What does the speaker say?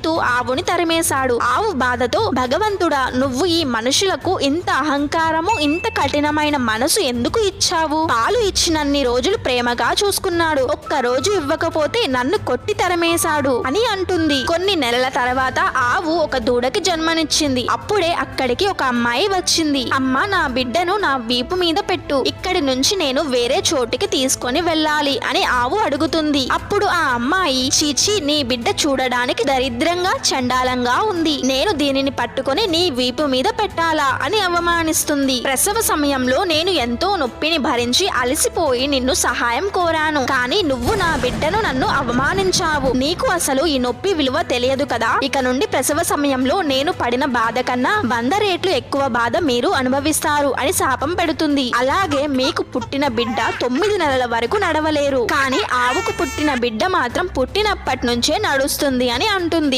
తిడుతూ ఆవుని తరిమేశాడు. ఆవు బాధతో భగవంతుడా నువ్వు ఈ మనుషులకు ఇంత అహంకారము ఇంత కఠినమైన మనసు ఎందుకు ఇచ్చావు? పాలు ఇచ్చినన్ని రోజులు ప్రేమగా చూసుకున్నాడు. ఒక్క రోజు ఇవ్వకపోతే నన్ను కొట్టి తరమేశాడు అని అంటుంది. కొన్ని నెలల తర్వాత ఆవు ఒక దూడకి జన్మనిచ్చింది. అప్పుడే అక్కడికి ఒక అమ్మాయి వచ్చింది. అమ్మ నా బిడ్డను నా వీపు మీద పెట్టు. ఇక్కడి నుంచి నేను వేరే చోటికి తీసుకొని వెళ్ళాలి అని ఆవు అడుగుతుంది. అప్పుడు ఆ అమ్మాయి చీచి నీ బిడ్డ చూడడానికి దరిద్రంగా చండాలంగా ఉంది. నేను దీనిని పట్టుకొని నీ వీపు మీద పెట్టాలా అని అవమానిస్తుంది. ప్రసవ సమయంలో నేను ఎంతో నొప్పిని భరించి అలసిపోయి నిన్ను సహాయం కోరాను. కానీ నువ్వు నా బిడ్డను నన్ను అవమానించావు. నీకు అసలు ఈ నొప్పి విలువ తెలియదు కదా. ఇక నుండి ప్రసవ సమయంలో నేను పడిన బాధ కన్నా వంద రేట్లు ఎక్కువ బాధ మీరు అనుభవిస్తారు అని శాపం పెడుతుంది. అలాగే మీకు పుట్టిన బిడ్డ తొమ్మిది నెలల వరకు నడవలేరు. కానీ ఆవుకు పుట్టిన బిడ్డ మాత్రం పుట్టినప్పటి నుంచే నడుస్తుంది అని అంటుంది.